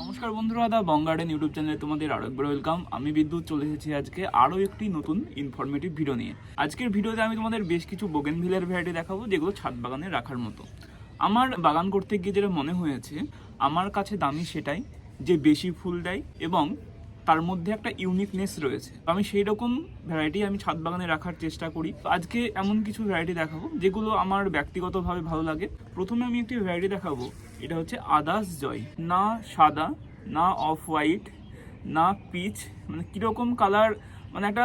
নমস্কার বন্ধুরা দা বং garden YouTube চ্যানেলে তোমাদের আরও একবার ওয়েলকাম আমি বিদ্যুৎ, চলে এসেছি আজকে আরও একটি নতুন ইনফরমেটিভ ভিডিও নিয়ে। আজকের ভিডিওতে আমি তোমাদের বেশ কিছু বোগেন ভিলের ভ্যারাইটি দেখাবো, যেগুলো ছাদ বাগানে রাখার মতো। আমার বাগান করতে গিয়ে যেটা মনে হয়েছে, আমার কাছে দামি সেটাই, যে বেশি ফুল দেয় এবং তার মধ্যে একটা ইউনিকনেস রয়েছে। আমি সেই রকম ভ্যারাইটি আমি ছাদ বাগানে রাখার চেষ্টা করি। আজকে এমন কিছু ভ্যারাইটি দেখাবো, যেগুলো আমার ব্যক্তিগতভাবে ভালো লাগে। প্রথমে আমি একটি ভ্যারাইটি দেখাবো, এটা হচ্ছে আদাস জয়। না সাদা, না অফ হোয়াইট না পিচ মানে কীরকম কালার মানে একটা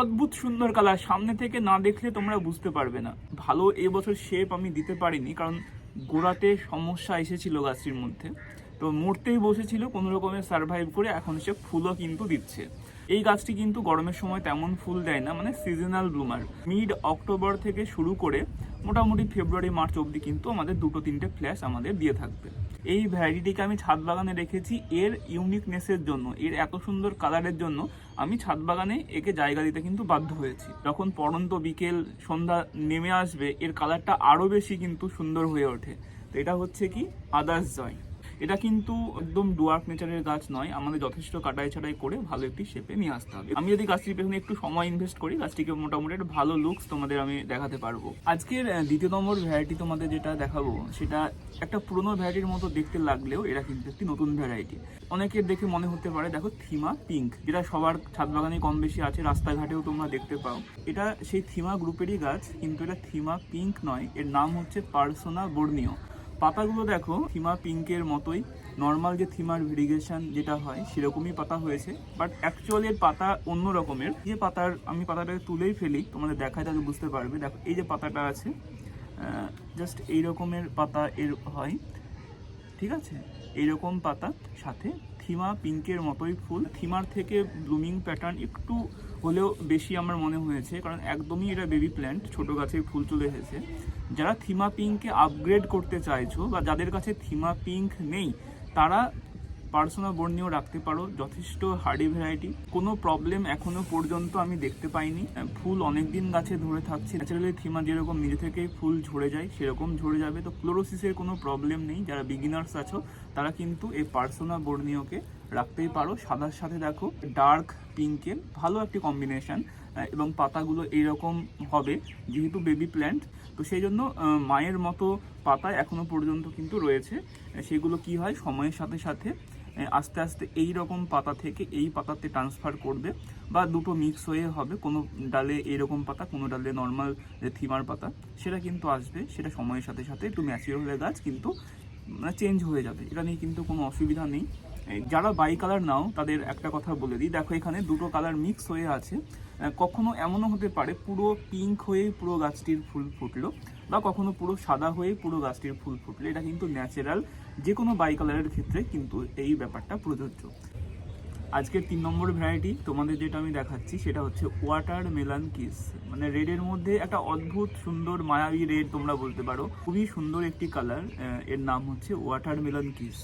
অদ্ভুত সুন্দর কালার সামনে থেকে না দেখলে তোমরা বুঝতে পারবে না। ভালো এবছর শেপ আমি দিতে পারিনি, কারণ গোড়াতে সমস্যা এসেছিল গাছটির মধ্যে। তো মরতেই বসেছিল, কোনো রকমের সার্ভাইভ করে এখন সে ফুলও কিন্তু দিচ্ছে। এই গাছটি কিন্তু গরমের সময় তেমন ফুল দেয় না মানে সিজনাল ব্লুমার মিড অক্টোবর থেকে শুরু করে মোটামুটি ফেব্রুয়ারি মার্চ অবধি কিন্তু আমাদের দুটো তিনটে ফ্ল্যাশ আমাদের দিয়ে থাকবে। এই ভ্যারাইটিকে আমি ছাদ বাগানে রেখেছি, এর ইউনিকনেসের জন্য, এর এত সুন্দর কালারের জন্য আমি ছাদ বাগানে একে জায়গা দিতে কিন্তু বাধ্য হয়েছি। যখন পড়ন্ত বিকেল, সন্ধ্যা নেমে আসবে, এর কালারটা আরও বেশি কিন্তু সুন্দর হয়ে ওঠে। তো এটা হচ্ছে কি? আদার্স জয় এটা কিন্তু একদম ডুয়ার্ক নেচারের গাছ নয়। আমাদের যথেষ্ট কাটাই ছাটাই করে ভালো একটি শেপে নিয়ে আসতে হবে। আমি যদি গাছটির পেছনে একটু সময় ইনভেস্ট করি, গাছটিকে মোটামুটি একটা ভালো লুকস তোমাদের আমি দেখাতে পারব। আজকের দ্বিতীয় নম্বর ভ্যারাইটি তোমাদের যেটা দেখাবো, সেটা একটা পুরনো ভ্যারাইটির মতো দেখতে লাগলেও এটা কিন্তু একটি নতুন ভ্যারাইটি অনেকের দেখে মনে হতে পারে, দেখো থিমা পিঙ্ক যেটা সবার ছাদ বাগানে কম বেশি আছে, রাস্তাঘাটেও তোমরা দেখতে পাও। এটা সেই থিমা গ্রুপেরই গাছ, কিন্তু এটা থিমা পিঙ্ক নয়, এর নাম হচ্ছে পার্সোনা বর্নিও পাতাগুলো দেখো, থিমা পিঙ্কের মতোই। নর্মাল যে থিমার ভিরিগেশন যেটা হয়, সেরকমই পাতা হয়েছে। বাট অ্যাকচুয়ালি এর পাতা অন্য রকমের যে পাতার, আমি পাতাটাকে তুলেই ফেলি তোমাদের দেখায় তাহলে বুঝতে পারবে। দেখো, এই যে পাতাটা আছে জাস্ট এই রকমের পাতা এর হয়। ঠিক আছে? এইরকম পাতা সাথে থিমা পিঙ্কের মতোই ফুল। থিমার থেকে ব্লুমিং প্যাটার্ন একটু হলেও বেশি আমার মনে হয়েছে, কারণ একদমই এটা বেবি প্ল্যান্ট, ছোট গাছে ফুল চলে এসেছে। যারা থিমা পিঙ্ককে আপগ্রেড করতে চাইছো বা যাদের কাছে থিমা পিঙ্ক নেই, তারা পার্সোনাল বর্ণীয় রাখতে পারো, যথেষ্ট হার্ডি ভ্যারাইটি কোনো প্রবলেম এখনও পর্যন্ত আমি দেখতে পাইনি। ফুল অনেক দিন গাছে ধরে থাকছে। ন্যাচারালি থিমা যেরকম নিজে থেকেই ফুল ঝরে যায়, সেরকম ঝরে যাবে। তো ফ্লোরোসিসের কোনো প্রবলেম নেই। যারা বিগিনার্স আছো, তারা কিন্তু এই পার্সোনা বর্ণীয়কে রাখতেই পারো। সাদার সাথে দেখো ডার্ক পিঙ্কের ভালো একটি কম্বিনেশন এবং পাতাগুলো এইরকম হবে, যেহেতু বেবি প্ল্যান্ট তো সেই জন্য মায়ের মতো পাতা এখনও পর্যন্ত কিন্তু রয়েছে। সেগুলো কি হয়? সময়ের সাথে সাথে আস্তে আস্তে এই রকম পাতা থেকে এই পাতাতে ট্রান্সফার করবে বা দুটো মিক্স হয়ে হবে। কোনো ডালে এইরকম পাতা, কোনো ডালে নর্মাল থিমার পাতা। সেটা কিন্তু আসবে, সেটা সময়ের সাথে সাথে একটু ম্যাচিওর হলে গাছ কিন্তু মানে চেঞ্জ হয়ে যাবে। এটা নিয়ে কিন্তু কোনো অসুবিধা নেই। যারা বাই কালার নাও, তাদের একটা কথা বলে দিই। দেখো এখানে দুটো কালার মিক্স হয়ে আছে। কখনো এমনও হতে পারে, পুরো পিঙ্ক হয়ে পুরো গাছটির ফুল ফুটলো বা কখনো পুরো সাদা হয়ে পুরো গাছটির ফুল ফুটলো। এটা কিন্তু ন্যাচারাল যে কোনো বাই কালারের ক্ষেত্রে কিন্তু এই ব্যাপারটা প্রযোজ্য। আজকের তিন নম্বর ভ্যারাইটি তোমাদের যেটা আমি দেখাচ্ছি, সেটা হচ্ছে ওয়াটার মেলান কিস মানে রেডের মধ্যে একটা অদ্ভুত সুন্দর মায়াবী রেড তোমরা বলতে পারো। খুবই সুন্দর একটি কালারের নাম হচ্ছে ওয়াটার মেলান কিস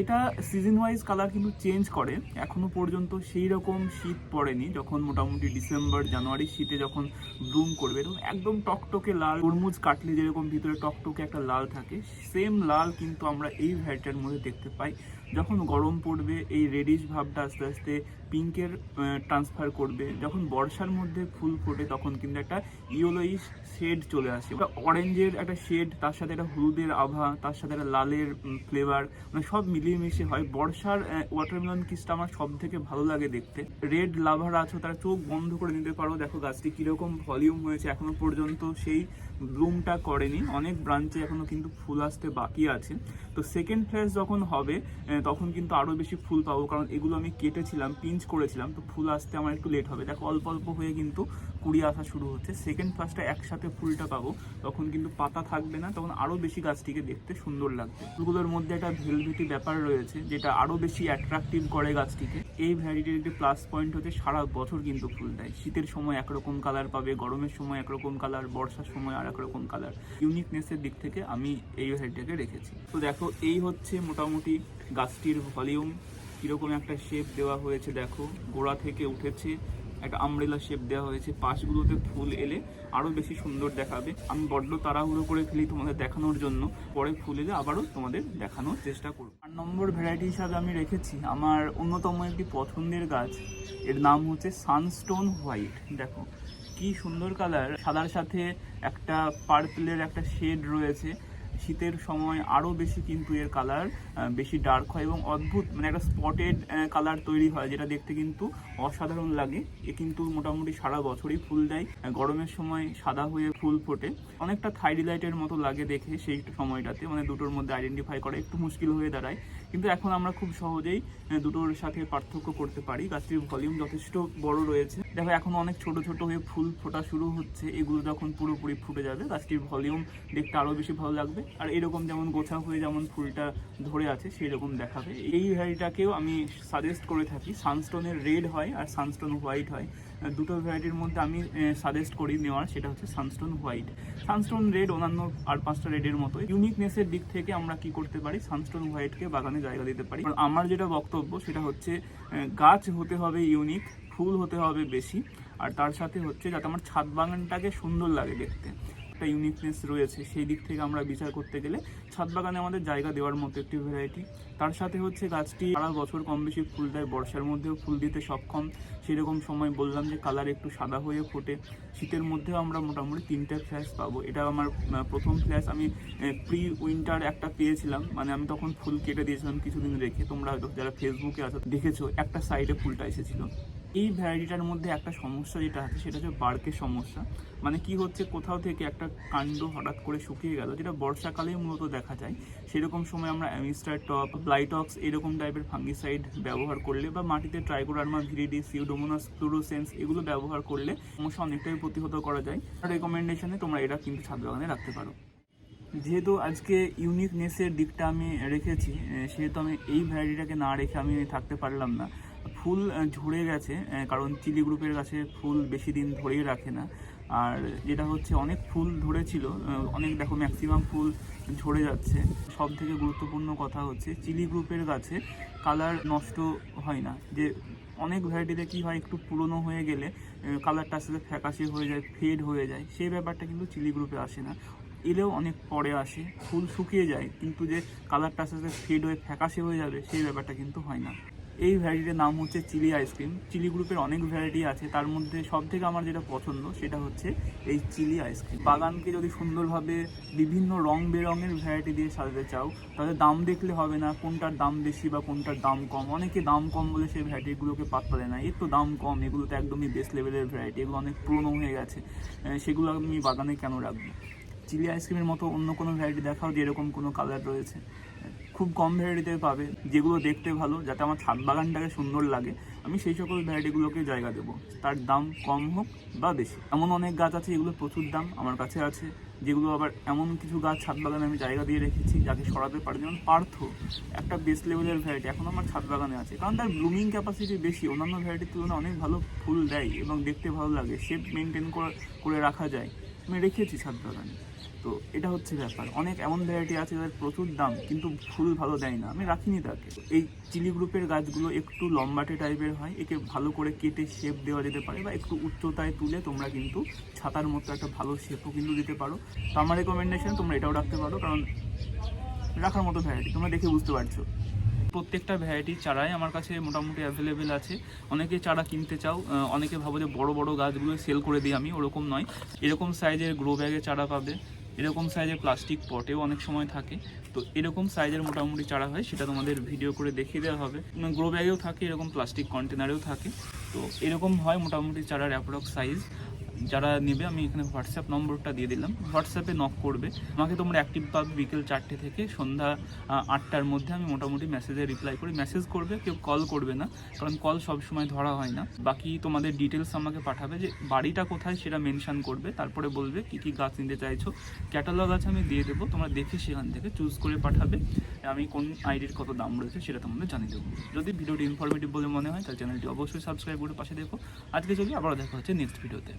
এটা সিজন ওয়াইজ কালার কিন্তু চেঞ্জ করে। এখনও পর্যন্ত সেই রকম শীত পড়েনি, যখন মোটামুটি ডিসেম্বর জানুয়ারি শীতে যখন ব্লুম করবে এরকম একদম টকটকে লাল, তরমুজ কাটলে যেরকম ভিতরে টকটকে একটা লাল থাকে সেম লাল কিন্তু আমরা এই ভ্যারাইটির মধ্যে দেখতে পাই। যখন গরম পড়বে, এই রেডিশ ভাবটা আস্তে আস্তে পিঙ্কের ট্রান্সফার করবে। যখন বর্ষার মধ্যে ফুল ফোটে, তখন কিন্তু একটা ইয়েলোইশ শেড চলে আসে। একটা অরেঞ্জের একটা শেড তার সাথে একটা হলুদের আভা, তার সাথে একটা লালের ফ্লেভার মানে সব মিলিয়ে মিশে হয়। বর্ষার ওয়াটারমেলন কিসটা আমার সব থেকে ভালো লাগে দেখতে। রেড লাভার আছো, তার চোখ বন্ধ করে নিতে পারো। দেখো গাছটি কীরকম ভলিউম হয়েছে, এখনও পর্যন্ত সেই ব্লুমটা করেনি। অনেক ব্রাঞ্চে এখনও কিন্তু ফুল আসতে বাকি আছে। তো সেকেন্ড ফ্লেস যখন হবে তখন কিন্তু আরও বেশি ফুল পাবো। কারণ এগুলো আমি কেটেছিলাম, পিঞ্চ করেছিলাম, তো ফুল আসতে আমার একটু লেট হবে। দেখো, অল্প অল্প হয়ে কিন্তু কুড়ি আসা শুরু হচ্ছে। সেকেন্ড ফার্স্টে একসাথে ফুলটা পাবো। তখন কিন্তু পাতা থাকবে না, তখন আরও বেশি গাছটিকে দেখতে সুন্দর লাগবে। ফুলগুলোর মধ্যে একটা ভেলভেটি ব্যাপার রয়েছে, যেটা আরও বেশি অ্যাট্রাকটিভ করে গাছটিকে। এই ভ্যারাইটির একটি প্লাস পয়েন্ট হচ্ছে সারা বছর কিন্তু ফুল দেয়। শীতের সময় একরকম কালার পাবে, গরমের সময় একরকম কালার বর্ষার সময় আর একরকম কালার ইউনিকনেসের দিক থেকে আমি এই ভ্যারাইটিটাকে রেখেছি। তো দেখো, এই হচ্ছে মোটামুটি গাছটির ভলিউম কীরকম একটা শেপ দেওয়া হয়েছে, দেখো। গোড়া থেকে উঠেছে। একটা আমব্রেলা শেপ দেওয়া হয়েছে। পাশগুলোতে ফুল এলে আরও বেশি সুন্দর দেখাবে। আমি বড্ড তাড়াহুড়ো করে ফেলি তোমাদের দেখানোর জন্য। পরে ফুল এলে আবারও তোমাদের দেখানোর চেষ্টা করব। আট নম্বর ভ্যারাইটি হিসাবে আমি রেখেছি আমার অন্যতম একটি পছন্দের গাছ। এর নাম হচ্ছে সানস্টোন হোয়াইট দেখো, কি সুন্দর কালার সাদার সাথে একটা পার্পলের একটা শেড রয়েছে। শীতের সময় আরও বেশি কিন্তু এর কালার বেশি ডার্ক হয় এবং অদ্ভুত মানে একটা স্পটেড কালার তৈরি হয়, যেটা দেখতে কিন্তু অসাধারণ লাগে। এ কিন্তু মোটামুটি সারা বছরই ফুল দেয়। গরমের সময় সাদা হয়ে ফুল ফোটে। অনেকটা থাইডিলাইটের মতো লাগে দেখে সেই সময়টাতে মানে দুটোর মধ্যে আইডেন্টিফাই করা একটু মুশকিল হয়ে দাঁড়ায়। কিন্তু এখন আমরা খুব সহজেই দুটোর সাথে পার্থক্য করতে পারি। গাছটির ভলিউম যথেষ্ট বড় রয়েছে। দেখো, এখন অনেক ছোট ছোট হয়ে ফুল ফোটা শুরু হচ্ছে। এগুলো যখন পুরোপুরি ফুটে যাবে গাছটির ভলিউম দেখতে আরও বেশি ভালো লাগবে। আর এরকম যেমন গোছা হয়ে যেমন ফুলটা ধরে আছে সেই রকম দেখাবে। এই ভ্যারাইটিটাকেও আমি সাজেস্ট করে থাকি সানস্টোনের রেড হয় আর সানস্টোন হোয়াইট হয়। দুটো ভ্যারাইটির মধ্যে আমি সাজেস্ট করি নেওয়ার, সেটা হচ্ছে সানস্টোন হোয়াইট সানস্টোন রেড অন্যান্য আর পাঁচটা রেডের মতো ইউনিকনেসের দিক থেকে আমরা কি করতে পারি? সানস্টোন হোয়াইটকে বাগানে জায়গা দিতে পারি। আমার যেটা বক্তব্য, সেটা হচ্ছে গাছ হতে হবে ইউনিক ফুল হতে হবে বেশি। আর তার সাথে হচ্ছে যাতে আমার ছাদ বাগানটাকে সুন্দর লাগে দেখতে। একটা ইউনিকনেস রয়েছে, সেই দিক থেকে আমরা বিচার করতে গেলে ছাদ বাগানে আমাদের জায়গা দেওয়ার মতো একটি ভ্যারাইটি তার সাথে হচ্ছে গাছটি সারা বছর কম বেশি ফুল দেয়, বর্ষার মধ্যেও ফুল দিতে সক্ষম। সেরকম সময় বললাম যে কালার একটু সাদা হয়ে ফোটে। শীতের মধ্যেও আমরা মোটামুটি তিনটে ফ্ল্যাশ পাবো। এটা আমার প্রথম ফ্ল্যাশ আমি প্রি উইন্টার একটা পেয়েছিলাম। মানে আমি তখন ফুল কেটে দিয়েছিলাম কিছুদিন রেখে। তোমরা হয়তো যারা ফেসবুকে আছো, দেখেছ, একটা সাইডে ফুলটা এসেছিল। এই ভ্যারাইটিটার মধ্যে একটা সমস্যা যেটা আছে, সেটা হচ্ছে বার্কের সমস্যা। মানে কি হচ্ছে, কোথাও থেকে একটা কাণ্ড হঠাৎ করে শুকিয়ে গেল, যেটা বর্ষাকালেই মূলত দেখা যায়। সেরকম সময় আমরা অ্যামিস্টার টপ, ব্লাইটক্স এরকম টাইপের ফাঙ্গিসাইড ব্যবহার করলে বা মাটিতে ট্রাইকোডার্মা ভিরিডি সিউডোমোনাস ফ্লুরোসেন্স এগুলো ব্যবহার করলে সমস্যা অনেকটাই প্রতিহত করা যায়। রেকমেন্ডেশনে তোমরা এটা কিন্তু ছাদ বাগানে রাখতে পারো। যেহেতু আজকে ইউনিকনেসের দিকটা আমি রেখেছি সেহেতু আমি এই ভ্যারাইটিটাকে না রেখে আমি থাকতে পারলাম না। ফুল ঝরে গেছে কারণ চিলি গ্রুপের কাছে ফুল বেশি দিন ধরেই রাখে না। আর যেটা হচ্ছে, অনেক ফুল ধরেছিল অনেক দেখো ম্যাক্সিমাম ফুল ঝরে যাচ্ছে। সব থেকে গুরুত্বপূর্ণ কথা হচ্ছে, চিলি গ্রুপের গাছে কালার নষ্ট হয় না। যে অনেক ভ্যারাইটিতে কি হয়, একটু পুরনো হয়ে গেলে কালারটা আসলে ফ্যাকাশে হয়ে যায় ফেড হয়ে যায়। সেই ব্যাপারটা কিন্তু চিলি গ্রুপে আসে না। এলেও অনেক পরে আসে, ফুল শুকিয়ে যায়, কিন্তু যে কালারটা আস্তে ফেড হয়ে, ফ্যাকাশে হয়ে যাবে, সেই ব্যাপারটা কিন্তু হয় না। এই ভ্যারাইটির নাম হচ্ছে চিলি আইসক্রিম চিলি গ্রুপের অনেক ভ্যারাইটি আছে। তার মধ্যে সব থেকে আমার যেটা পছন্দ সেটা হচ্ছে এই চিলি আইসক্রিম বাগানকে যদি সুন্দরভাবে বিভিন্ন রং বেরঙের ভ্যারাইটি দিয়ে সাজাতে চাও, তাহলে দাম দেখলে হবে না কোনটার দাম বেশি বা কোনটার দাম কম। অনেকে দাম কম বলে সেই ভ্যারাইটিগুলোকে পাত্তা দেয় না। এর তো দাম কম, এগুলো তো একদমই বেস্ট লেভেলের ভ্যারাইটি এগুলো অনেক পুরনো হয়ে গেছে। সেগুলো আমি বাগানে কেন রাখব? চিলি আইসক্রিমের মতো অন্য কোনো ভ্যারাইটি দেখাও যে এরকম কোনো কালার রয়েছে। খুব কম ভ্যারাইটিতে পাবে, যেগুলো দেখতে ভালো, যাতে আমার ছাদ বাগানটাকে সুন্দর লাগে, আমি সেই সকল ভ্যারাইটিগুলোকে জায়গা দেবো। তার দাম কম হোক বা বেশি। এমন অনেক গাছ আছে যেগুলো প্রচুর দাম আমার কাছে আছে, যেগুলো আবার এমন কিছু গাছ ছাদ বাগানে আমি জায়গা দিয়ে রেখেছি, যাকে সরাতে পারে যেমন পার্থ, একটা বেস্ট লেভেলের ভ্যারাইটি এখন আমার ছাদ বাগানে আছে। কারণ তার ব্লুমিং ক্যাপাসিটি বেশি, অন্যান্য ভ্যারাইটির তুলনায় অনেক ভালো ফুল দেয় এবং দেখতে ভালো লাগে। শেপ মেনটেন করে রাখা যায়। আমি রেখেছি ছাদ বাগানে তো এটা হচ্ছে ব্যাপার। অনেক এমন ভ্যারাইটি আছে যাদের প্রচুর দাম, কিন্তু ফুল ভালো দেয় না। আমি রাখিনি তাকে। এই চিলি গ্রুপের গাছগুলো একটু লম্বাটে টাইপের হয়, একে ভালো করে কেটে শেপ দেওয়া যেতে পারে বা একটু উচ্চতায় তুলে তোমরা কিন্তু ছাতার মতো একটা ভালো শেপও কিন্তু দিতে পারো। তো আমার রেকমেন্ডেশন তোমরা এটাও রাখতে পারো, কারণ রাখার মতো ভ্যারাইটি তোমরা দেখে বুঝতে পারছ। প্রত্যেকটা ভ্যারাইটি চারাই আমার কাছে মোটামুটি অ্যাভেলেবেল আছে। অনেকে চারা কিনতে চাও অনেকে ভাবো যে বড় বড় গাছগুলো সেল করে দিই আমি, ওরকম নয়। এরকম সাইজের গ্রো ব্যাগে চারা পাবে, এরকম সাইজের প্লাস্টিক পটেও অনেক সময় থাকে। তো এরকম সাইজের মোটামুটি চারা হয়, সেটা তোমাদের ভিডিও করে দেখিয়ে দেওয়া হবে। গ্রো ব্যাগেও থাকে, এরকম প্লাস্টিক কন্টেনারেও থাকে। তো এরকম হয় মোটামুটি চারার অ্যাপ্রক্স সাইজ যারা নেবে, আমি এখানে হোয়াটসঅ্যাপ নম্বরটা দিয়ে দিলাম। হোয়াটসঅ্যাপে নক করবে। আমাকে তোমরা অ্যাক্টিভ পাবে বিকেল চারটে থেকে সন্ধ্যা আটটার মধ্যে। আমি মোটামুটি মেসেজে রিপ্লাই করি মেসেজ করবে, কেউ কল করবে না, কারণ কল সব সময় ধরা হয় না। বাকি তোমাদের ডিটেলস আমাকে পাঠাবে যে বাড়িটা কোথায় সেটা মেনশান করবে। তারপরে বলবে কি কি গাছ নিতে চাইছো। ক্যাটালগ আছে, আমি দিয়ে দেবো। তোমরা দেখে সেখান থেকে চুজ করে পাঠাবে। আমি কোন আইডির কত দাম রয়েছে সেটা তোমাদের জানিয়ে দেবো। যদি ভিডিওটি ইনফরমেটিভ বলে মনে হয়, তাহলে চ্যানেলটি অবশ্যই সাবস্ক্রাইব করে পাশে দেখো। আজকে চলি আবার দেখা হচ্ছে নেক্সট ভিডিওতে